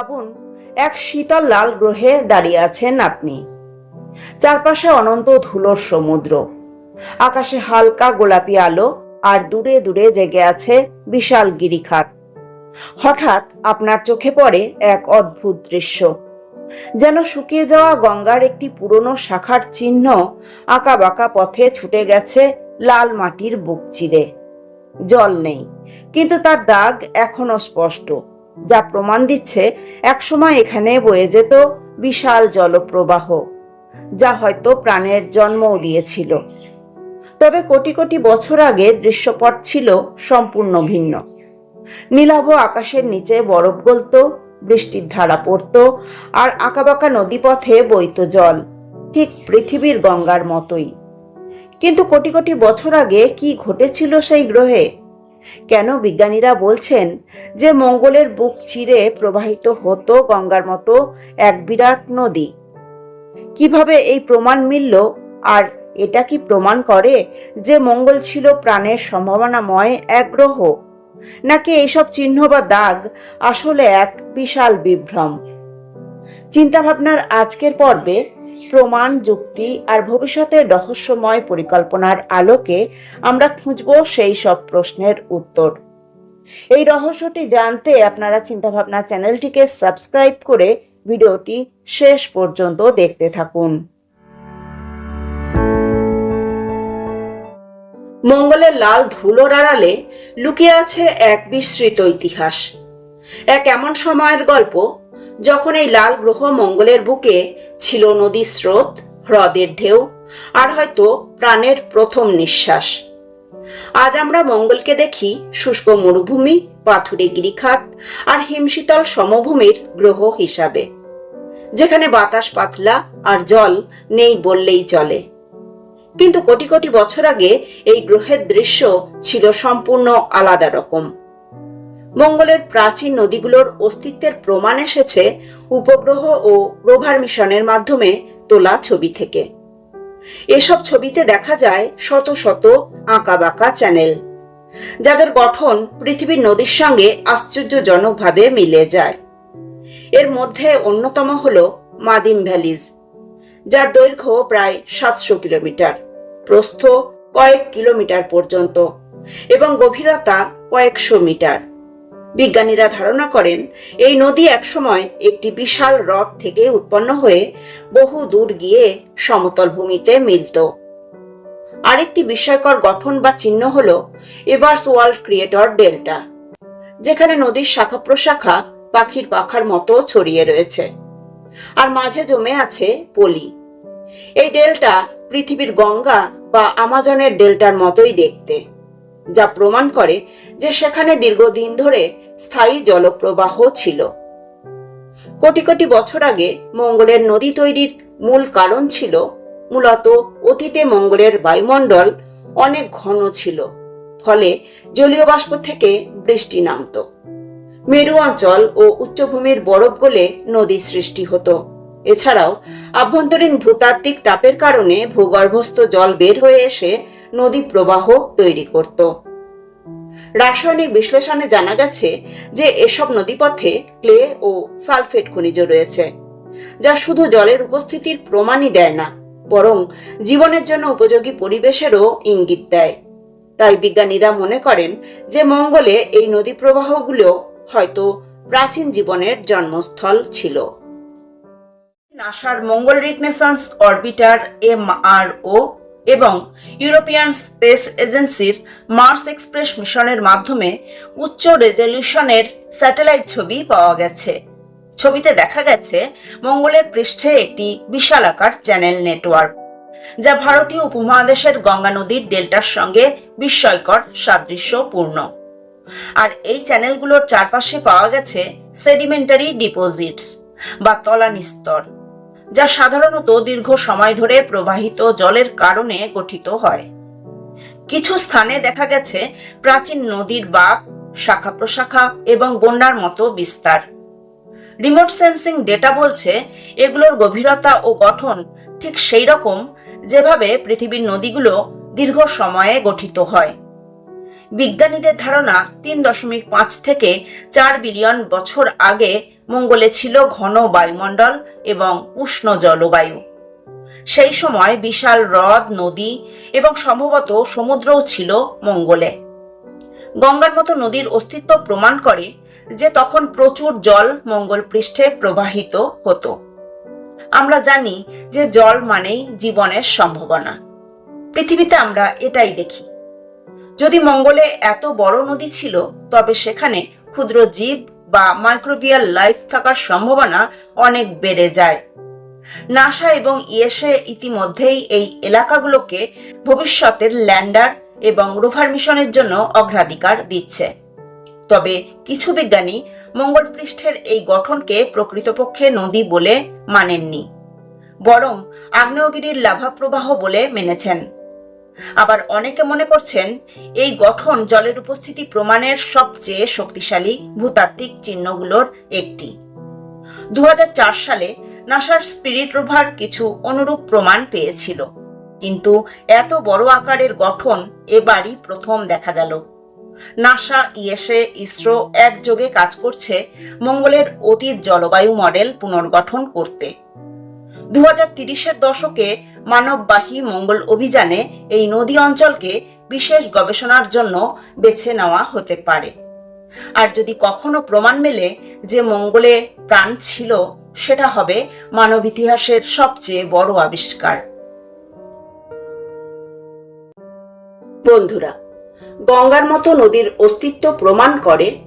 ভাবুন এক শীতল লাল গ্রহে দাঁড়িয়ে আছেন আপনি। চারপাশে অনন্ত ধুলোর সমুদ্র। আকাশে হালকা গোলাপি আলো আর দূরে দূরে জেগে আছে বিশাল গিরিখাত। হঠাৎ আপনার চোখে পড়ে এক অদ্ভুত দৃশ্য। যেন শুকিয়ে যাওয়া গঙ্গার একটি পুরনো শাখার চিহ্ন আঁকা বাঁকা পথে ছুটে গেছে লাল মাটির বুক চিরে। জল নেই, কিন্তু তার দাগ এখনও স্পষ্ট। যা প্রমাণ দিচ্ছে একসময় এখানে বয়ে যেত বিশাল জলপ্রবাহ, যা হয়তো প্রাণের জন্মও দিয়েছিল। তবে কোটি কোটি বছর আগে দৃশ্যপট ছিল সম্পূর্ণ ভিন্ন। নীলাভ আকাশের নিচে বরফ গলত, বৃষ্টির ধারা পড়ত, আর আঁকাবাঁকা নদীপথে বইত জল, ঠিক পৃথিবীর গঙ্গার মতোই। কিন্তু কোটি কোটি বছর আগে কি ঘটেছিল সেই গ্রহে? কেন বিজ্ঞানীরা বলছেন যে মঙ্গলের বুক চিরে প্রবাহিত হতো গঙ্গার মতো এক বিরাট নদী? কীভাবে এই প্রমাণ মিলল? আর এটা কি প্রমাণ করে যে মঙ্গল ছিল প্রাণের সম্ভাবনাময় এক গ্রহ? নাকি এইসব চিহ্ন বা দাগ আসলে এক বিশাল বিভ্রম? চিন্তাভাবনার আজকের পর্বে প্রমাণ, যুক্তি আর ভবিষ্যতের রহস্যময় পরিকল্পনার আলোকে আমরা খুঁজব সেই সব প্রশ্নের উত্তর। এই রহস্যটি জানতে আপনারা চিন্তাভাবনা চ্যানেলটিকে সাবস্ক্রাইব করে ভিডিওটি শেষ পর্যন্ত দেখতে থাকুন। মঙ্গলের লাল ধুলোর আড়ালে লুকিয়ে আছে এক বিস্মৃত ইতিহাস। এক এমন সময়ের গল্প যখন এই লাল গ্রহ মঙ্গলের বুকে ছিল নদীর স্রোত, হ্রদের ঢেউ, আর হয়তো প্রাণের প্রথম নিঃশ্বাস। আজ আমরা মঙ্গলকে দেখি শুষ্ক মরুভূমি, পাথুরে গিরিখাত, আর হিমশীতল সমভূমির গ্রহ হিসাবে। যেখানে বাতাস পাতলা আর জল নেই বললেই চলে। কিন্তু কোটি কোটি বছর আগে এই গ্রহের দৃশ্য ছিল সম্পূর্ণ আলাদা রকম। মঙ্গলের প্রাচীন নদীগুলোর অস্তিত্বের প্রমাণ এসেছে উপগ্রহ ও রোভার মিশনের মাধ্যমে তোলা ছবি থেকে। এসব ছবিতে দেখা যায় শত শত আঁকাবাঁকা চ্যানেল, যাদের গঠন পৃথিবীর নদীর সঙ্গে আশ্চর্যজনকভাবে মিলে যায়। এর মধ্যে অন্যতম হল মাদিম ভ্যালিজ, যার দৈর্ঘ্য প্রায় সাতশো কিলোমিটার, প্রস্থ কয়েক কিলোমিটার পর্যন্ত, এবং গভীরতা কয়েকশো মিটার। বিজ্ঞানীরা ধারণা করেন, এই নদী একসময় একটি বিশাল হ্রদ থেকে উৎপন্ন হয়ে বহু দূর গিয়ে সমতল ভূমিতে মিলত। আরেকটি বিস্ময়কর গঠন বা চিহ্ন হল এভার্স ওয়ার্ল্ড ক্রিয়েটর ডেল্টা, যেখানে নদীর শাখা প্রশাখা পাখির পাখার মতো ছড়িয়ে রয়েছে আর মাঝে জমে আছে পলি। এই ডেল্টা পৃথিবীর গঙ্গা বা আমাজনের ডেল্টার মতোই দেখতে। যা প্রমাণ করে যে সেখানে দীর্ঘদিন ধরে স্থায়ী জলপ্রবাহ ছিল। কোটি কোটি বছর আগে মঙ্গলের নদী তৈরির মূল কারণ ছিল মূলত অতীতে মঙ্গলের বায়ুমণ্ডল অনেক ঘন ছিল, ফলে জলীয় বাষ্প থেকে বৃষ্টি নামত। মেরু অঞ্চল ও উচ্চভূমির বরফ গলে নদী সৃষ্টি হতো। এছাড়াও আভ্যন্তরীণ ভূতাত্ত্বিক তাপের কারণে ভূগর্ভস্থ জল বের হয়ে এসে নদী প্রবাহ তৈরি করত। রাসায়নিক বিশ্লেষণে জানা গেছে যে এসব নদীপথে ক্লে ও সালফেট খনিজ রয়েছে, যা শুধু জলের উপস্থিতির প্রমাণই দেয় না, বরং জীবনের জন্য উপযোগী পরিবেশেরও ইঙ্গিত দেয়। তাই বিজ্ঞানীরা মনে করেন যে মঙ্গলে এই নদী প্রবাহগুলো হয়তো প্রাচীন জীবনের জন্মস্থল ছিল। নাসার মঙ্গল reconnaissance orbiter M R O এবং ইউরোপিয়ান স্পেস এজেন্সির মার্স এক্সপ্রেস মিশনের মাধ্যমে উচ্চ রেজলিউশনের স্যাটেলাইট ছবি পাওয়া গেছে। ছবিতে দেখা গেছে মঙ্গলের পৃষ্ঠে একটি বিশালাকার চ্যানেল নেটওয়ার্ক, যা ভারতীয় উপমহাদেশের গঙ্গা নদীর ডেল্টার সঙ্গে বিস্ময়কর, সাদৃশ্যপূর্ণ। আর এই চ্যানেলগুলোর চারপাশে পাওয়া গেছে সেডিমেন্টারি ডিপোজিটস বা তলানি স্তর। যা সাধারণত দীর্ঘ সময় ধরে প্রবাহিত জলের কারণে গঠিত হয়। কিছু স্থানে দেখা গেছে প্রাচীন নদীর বাঁক শাখা প্রশাখা এবং বন্যার মতো বিস্তার। রিমোট সেন্সিং ডেটা বলছে, এগুলোর গভীরতা ও গঠন ঠিক সেই রকম যেভাবে পৃথিবীর নদীগুলো দীর্ঘ সময়ে গঠিত হয়। বিজ্ঞানীদের ধারণা তিন দশমিক পাঁচ থেকে চার বিলিয়ন বছর আগে মঙ্গলে ছিল ঘন বায়ুমণ্ডল এবং উষ্ণ জলবায়ু। সেই সময় বিশাল হ্রদ, নদী এবং সম্ভবত সমুদ্রও ছিল মঙ্গলে। গঙ্গার মতো নদীর অস্তিত্ব প্রমাণ করে যে তখন প্রচুর জল মঙ্গল পৃষ্ঠে প্রবাহিত হতো। আমরা জানি যে জল মানেই জীবনের সম্ভাবনা। পৃথিবীতে আমরা এটাই দেখি। যদি মঙ্গলে এত বড় নদী ছিল, তবে সেখানে ক্ষুদ্র জীব বা মাইক্রোবিয়াল লাইফ থাকার সম্ভাবনা অনেক বেড়ে যায়। নাসা এবং ইএসএ ইতিমধ্যেই এই এলাকাগুলোকে ভবিষ্যতের ল্যান্ডার এবং রোভার মিশনের জন্য অগ্রাধিকার দিচ্ছে। তবে কিছু বিজ্ঞানী মঙ্গল পৃষ্ঠের এই গঠনকে প্রকৃতপক্ষে নদী বলে মানেননি, বরং আগ্নেয়গিরির লাভা প্রবাহ বলে মেনেছেন। আবার অনেকে মনে করছেন এই গঠন জলের উপস্থিতি প্রমাণের সবচেয়ে শক্তিশালী ভূতাত্ত্বিক চিহ্নগুলোর একটি। দুই হাজার চার সালে নাসার স্পিরিট রোভার কিছু অনুরূপ প্রমাণ পেয়েছিল। কিন্তু এত বড় আকারের গঠন এবারই প্রথম দেখা গেল। নাসা ইএসএ ইসরো একযোগে কাজ করছে মঙ্গলের অতীত জলবায়ু মডেল পুনর্গঠন করতে। দু তিরিশের দশকে মানববাহী মঙ্গল অভিযানে এই নদী অঞ্চলকে বিশেষ গবেষণার জন্য বেছে নেওয়া হতে পারে। আর যদি কখনো প্রমাণ মেলে যে মঙ্গলে প্রাণ ছিল, সেটা হবে মানব ইতিহাসের সবচেয়ে বড় আবিষ্কার। বন্ধুরা, গঙ্গার মতো নদীর অস্তিত্ব প্রমাণ করে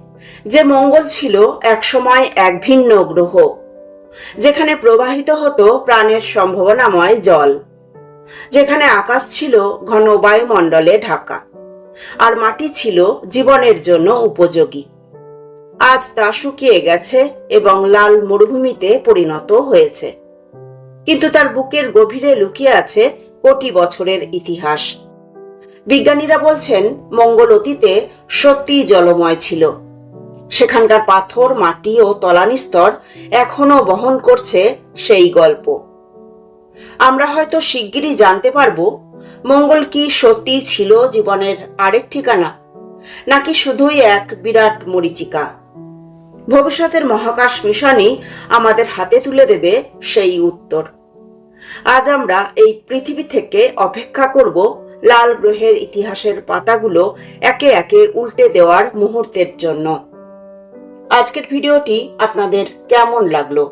যে মঙ্গল ছিল একসময় এক ভিন্ন গ্রহ। যেখানে প্রবাহিত হতো প্রাণের সম্ভাবনাময় জল, যেখানে আকাশ ছিল ঘন বায়ুমণ্ডলে ঢাকা, আর মাটি ছিল জীবনের জন্য উপযোগী। আজ তা শুকিয়ে গেছে এবং লাল মরুভূমিতে পরিণত হয়েছে। কিন্তু তার বুকের গভীরে লুকিয়ে আছে কোটি বছরের ইতিহাস। বিজ্ঞানীরা বলছেন, মঙ্গল অতীতে সত্যি জলময় ছিল। সেখানকার পাথর, মাটি ও তলানি স্তর এখনও বহন করছে সেই গল্প। আমরা হয়তো শিগগিরই জানতে পারব, মঙ্গল কি সত্যি ছিল জীবনের আরেক ঠিকানা, নাকি শুধুই এক বিরাট মরিচিকা। ভবিষ্যতের মহাকাশ মিশনই আমাদের হাতে তুলে দেবে সেই উত্তর। আজ আমরা এই পৃথিবী থেকে অপেক্ষা করব লাল গ্রহের ইতিহাসের পাতাগুলো একে একে উল্টে দেওয়ার মুহূর্তের জন্য। আজকের ভিডিওটি আপনাদের কেমন লাগল?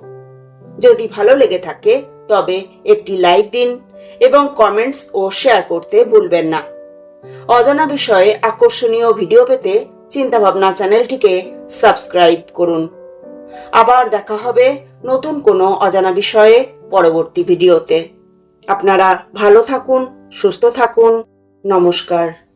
যদি ভালো লেগে থাকে, তবে একটি লাইক দিন এবং কমেন্টস ও শেয়ার করতে ভুলবেন না। অজানা বিষয়ে আকর্ষণীয় ভিডিও পেতে চিন্তাভাবনা চ্যানেলটিকে সাবস্ক্রাইব করুন। আবার দেখা হবে নতুন কোনো অজানা বিষয়ে পরবর্তী ভিডিওতে। আপনারা ভালো থাকুন, সুস্থ থাকুন। নমস্কার।